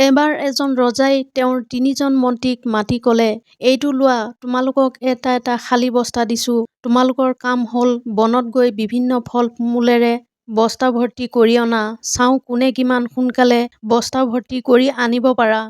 এবাৰ এজন ৰজাই তেওঁৰ তিনিজন মন্ত্ৰীক মাতি কলে এইটো লোৱা তোমালোকক এটা এটা খালী বস্তা দিছো। তোমালোকৰ কাম হল বনত গৈ বিভিন্ন ফল মূলেৰে বস্তা ভৰ্তি কৰি অনা। চাওঁ কোনে কিমান সোনকালে বস্তা ভৰ্তি কৰি আনিব পাৰা।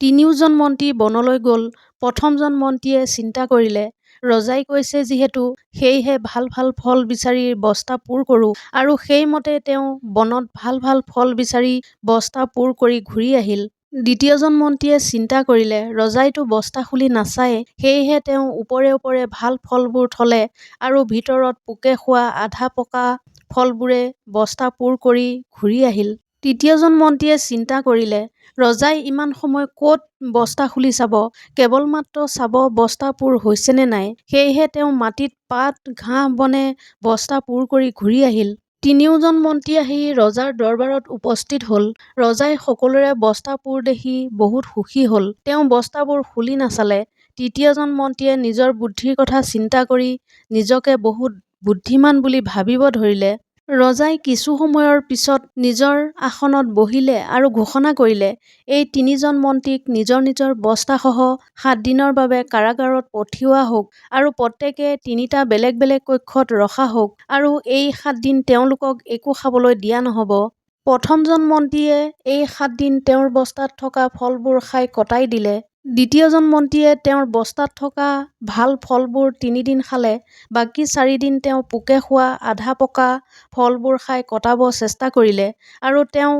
তিনিওজন মন্ত্ৰী বনলৈ গল। প্ৰথমজন মন্ত্ৰীয়ে চিন্তা কৰিলে। ৰজাই কৈছে যিহেতু সেয়েহে ভাল ভাল ফল বিচাৰি বস্তা পূৰ কৰোঁ। আৰু সেইমতে তেওঁ বনত ভাল ভাল ফল বিচাৰি বস্তা পূৰ কৰি ঘূৰি আহিল। দ্বিতীয়জন মন্ত্ৰীয়ে চিন্তা কৰিলে ৰজাইতো বস্তা খুলি নাচায় সেয়েহে তেওঁ ওপৰে ওপৰে ভাল ফলবোৰ থলে আৰু ভিতৰত পোকে খোৱা আধা পকা ফলবোৰে বস্তা পূৰ কৰি ঘূৰি আহিল। তৃতীয়জন মন্ত্ৰীয়ে চিন্তা কৰিলে ৰজাই ইমান সময় কত বস্তা খুলি চাব কেৱল মাত্ৰ চাব বস্তা পূৰ হৈছেনে নাই সেয়েহে তেওঁ মাটিত পাত ঘাঁহ বনে বস্তা পূৰ কৰি ঘূৰি আহিল। তিনিওজন মন্ত্ৰী আহি ৰজাৰ দৰবাৰত উপস্থিত হল। ৰজাই সকলোৰে বস্তা পূৰ দেখি বহুত সুখী হল। তেওঁ বস্তাবোৰ খুলি নাচালে। তৃতীয়জন মন্ত্ৰীয়ে নিজৰ বুদ্ধিৰ কথা চিন্তা কৰি নিজকে বহুত বুদ্ধিমান বুলি ভাবিব ধৰিলে। ৰজাই কিছু সময়ৰ পিছত নিজৰ আসনত বহিলে আৰু ঘোষণা কৰিলে এই তিনিজন মন্ত্ৰীক নিজৰ নিজৰ বস্তাসহ সাতদিনৰ বাবে কাৰাগাৰত পঠিওৱা হওক আৰু প্ৰত্যেকে তিনিটা বেলেগ বেলেগ কক্ষত ৰখা হওক আৰু এই সাতদিন তেওঁলোকক একো খাবলৈ দিয়া নহব। প্ৰথমজন মন্ত্ৰীয়ে এই সাতদিন তেওঁৰ বস্তাত থকা ফলবোৰ খাই কটাই দিলে। দ্বিতীয়জন মন্ত্ৰীয়ে তেওঁৰ বস্তাত থকা ভাল ফলবোৰ তিনিদিন খালে বাকী চাৰিদিন তেওঁ পোকে খোৱা আধা পকা ফলবোৰ খাই কটাব চেষ্টা কৰিলে আৰু তেওঁ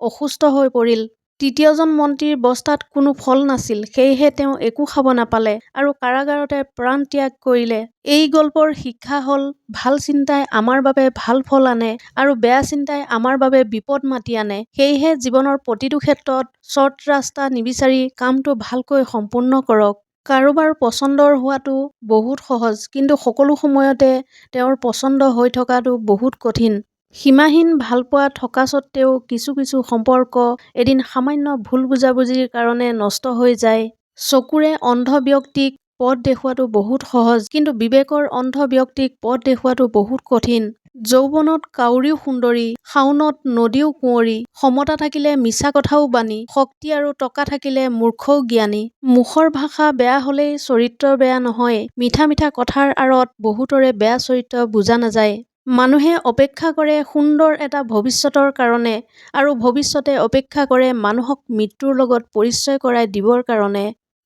অসুস্থ হৈ পৰিল। তৃতীয়জন মন্ত্ৰীৰ বস্তাত কোনো ফল নাছিল সেয়েহে তেওঁ একো খাব নাপালে আৰু কাৰাগাৰতে প্ৰাণ ত্যাগ কৰিলে। এই গল্পৰ শিক্ষা হল ভাল চিন্তাই আমাৰ বাবে ভাল ফল আনে আৰু বেয়া চিন্তাই আমাৰ বাবে বিপদ মাতি আনে। সেয়েহে জীৱনৰ প্ৰতিটো ক্ষেত্ৰত শ্বৰ্ট ৰাস্তা নিবিচাৰি কামটো ভালকৈ সম্পূৰ্ণ কৰক। কাৰোবাৰ পচন্দৰ হোৱাটো বহুত সহজ কিন্তু সকলো সময়তে তেওঁৰ পচন্দ হৈ থকাটো বহুত কঠিন। সীমাহীন ভালপোৱা থকা স্বত্বেও কিছু কিছু সম্পৰ্ক এদিন সামান্য ভুল বুজাবুজিৰ কাৰণে নষ্ট হৈ যায়। চকুৰে অন্ধ ব্যক্তিক পথ দেখুৱাটো বহুত সহজ কিন্তু বিবেকৰ অন্ধ ব্যক্তিক পথ দেখুৱাটো বহুত কঠিন। যৌৱনত কাউৰীও সুন্দৰী শাওণত নদীও কুঁৱৰী সমতা থাকিলে মিছা কথাও বাণী শক্তি আৰু টকা থাকিলে মূৰ্খও জ্ঞানী। মুখৰ ভাষা বেয়া হলেই চৰিত্ৰ বেয়া নহয় মিঠা মিঠা কথাৰ আঁৰত বহুতৰে বেয়া চৰিত্ৰ বুজা নাযায়। মানুহে অপেক্ষা কৰে সুন্দৰ এটা ভৱিষ্যতৰ কাৰণে আৰু ভৱিষ্যতে অপেক্ষা কৰে মানুহক মৃত্যুৰ লগত পৰিচয় কৰাই দিবৰ কাৰণে।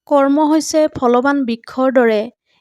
কৰ্ম হৈছে ফলৱান বৃক্ষৰ দৰে।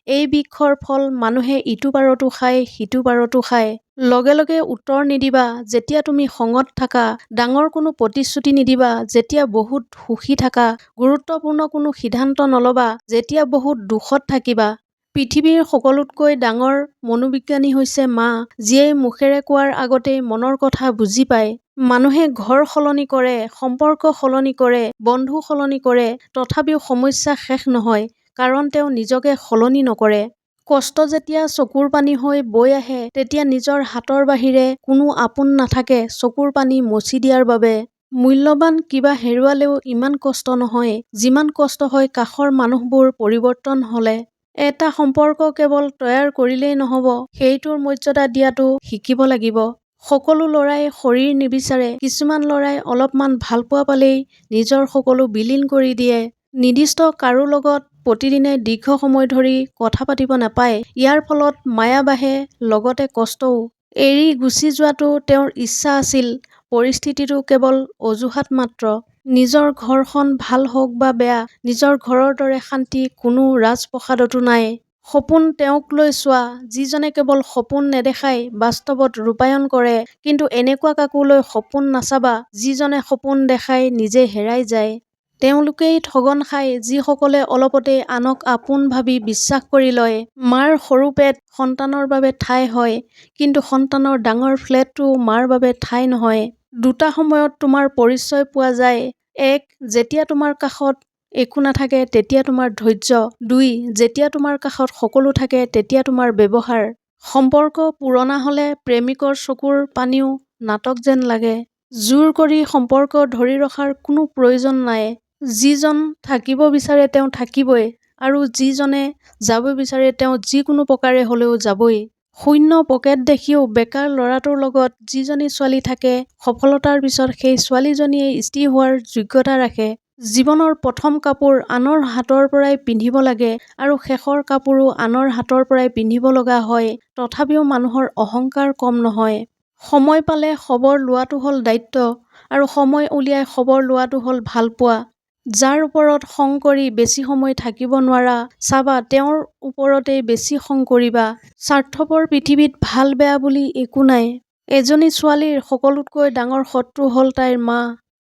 এই বৃক্ষৰ ফল মানুহে ইটো বাৰতো খায় সিটো বাৰতো খায়। লগে লগে উত্তৰ নিদিবা যেতিয়া তুমি খঙত থাকা ডাঙৰ কোনো প্ৰতিশ্ৰুতি নিদিবা যেতিয়া বহুত সুখী থাকা গুৰুত্বপূৰ্ণ কোনো সিদ্ধান্ত নলবা যেতিয়া বহুত দুখত থাকিবা। পৃথিৱীৰ সকলোতকৈ ডাঙৰ মনোবিজ্ঞানী হৈছে মা যিয়ে মুখেৰে কোৱাৰ আগতেই মনৰ কথা বুজি পায়। মানুহে ঘৰ সলনি কৰে সম্পৰ্ক সলনি কৰে বন্ধু সলনি কৰে তথাপিও সমস্যা শেষ নহয় কাৰণ তেওঁ নিজকে সলনি নকৰে। কষ্ট যেতিয়া চকুৰ পানী হৈ বৈ আহে তেতিয়া নিজৰ হাতৰ বাহিৰে কোনো আপোন নাথাকে চকুৰ পানী মচি দিয়াৰ বাবে। মূল্যৱান কিবা হেৰুৱালেও ইমান কষ্ট নহয় যিমান কষ্ট হয় কাষৰ মানুহবোৰ পৰিৱৰ্তন হলে। এটা সম্পৰ্ক কেৱল তৈয়াৰ কৰিলেই নহব সেইটোৰ মৰ্যাদা দিয়াটো শিকিব লাগিব। সকলো লৰাই শৰীৰ নিবিচাৰে কিছুমান লৰাই অলপমান ভালপোৱা পালেই নিজৰ সকলো বিলীন কৰি দিয়ে। নিৰ্দিষ্ট কাৰো লগত প্ৰতিদিনে দীৰ্ঘ সময় ধৰি কথা পাতিব নাপায় ইয়াৰ ফলত মায়া বাঢ়ে লগতে কষ্টও। এৰি গুচি যোৱাটো তেওঁৰ ইচ্ছা আছিল পৰিস্থিতিটো কেৱল অজুহাত মাত্ৰ। নিজৰ ঘৰখন ভাল হওক বা বেয়া নিজৰ ঘৰৰ দৰে শান্তি কোনো ৰাজপ্ৰসাদতো নাই। সপোন তেওঁক লৈ চোৱা যিজনে কেৱল সপোন নেদেখাই বাস্তৱত ৰূপায়ন কৰে কিন্তু এনেকুৱা কাকো লৈ সপোন নাচাবা যিজনে সপোন দেখাই নিজে হেৰাই যায়। তেওঁলোকেই ঠগন খায় যিসকলে অলপতেই আনক আপোন ভাবি বিশ্বাস কৰি লয়। মাৰ সৰু পেট সন্তানৰ বাবে ঠাই হয় কিন্তু সন্তানৰ ডাঙৰ ফ্লেটটো মাৰ বাবে ঠাই নহয়। দুটা সময়ত তোমাৰ পৰিচয় পোৱা যায়। এক যেতিয়া তোমাৰ কাষত একো নাথাকে তেতিয়া তোমাৰ ধৈৰ্য। দুই যেতিয়া তোমাৰ কাষত সকলো থাকে তেতিয়া তোমাৰ ব্যৱহাৰ। সম্পৰ্ক পুৰণা হলে প্ৰেমিকৰ চকুৰ পানীও নাটক যেন লাগে। জোৰ কৰি সম্পৰ্ক ধৰি ৰখাৰ কোনো প্ৰয়োজন নাই। যিজন থাকিব বিচাৰে তেওঁ থাকিবই আৰু যিজনে যাব বিচাৰে তেওঁ যিকোনো প্ৰকাৰে হলেও যাবই। শূন্য পকেট দেখিও বেকাৰ লৰাটোৰ লগত যিজনী ছোৱালী থাকে সফলতাৰ পিছত সেই ছোৱালীজনীয়ে স্থিৰ হোৱাৰ যোগ্যতা ৰাখে। জীৱনৰ প্ৰথম কাপোৰ আনৰ হাতৰ পৰাই পিন্ধিব লাগে আৰু শেষৰ কাপোৰো আনৰ হাতৰ পৰাই পিন্ধিব লগা হয় তথাপিও মানুহৰ অহংকাৰ কম নহয়। সময় পালে খবৰ লোৱাটো হ'ল দায়িত্ব আৰু সময় উলিয়াই খবৰ লোৱাটো হ'ল ভালপোৱা। যাৰ ওপৰত খং কৰি বেছি সময় থাকিব নোৱাৰা চাবা তেওঁৰ ওপৰতেই বেছি খং কৰিবা। স্বাৰ্থপৰ পৃথিৱীত ভাল বেয়া বুলি একো নাই। এজনী ছোৱালীৰ সকলোতকৈ ডাঙৰ শত্ৰু হ'ল তাইৰ মা।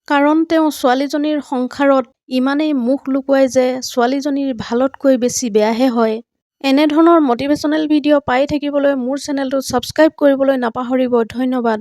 কাৰণ তেওঁ ছোৱালীজনীৰ সংসাৰত ইমানেই মুখ লুকুৱাই যে ছোৱালীজনীৰ ভালতকৈ বেছি বেয়াহে হয়। এনেধৰণৰ মটিভেশ্যনেল ভিডিঅ' পাই থাকিবলৈ মোৰ চেনেলটো ছাবস্ক্ৰাইব কৰিবলৈ নাপাহৰিব। ধন্যবাদ।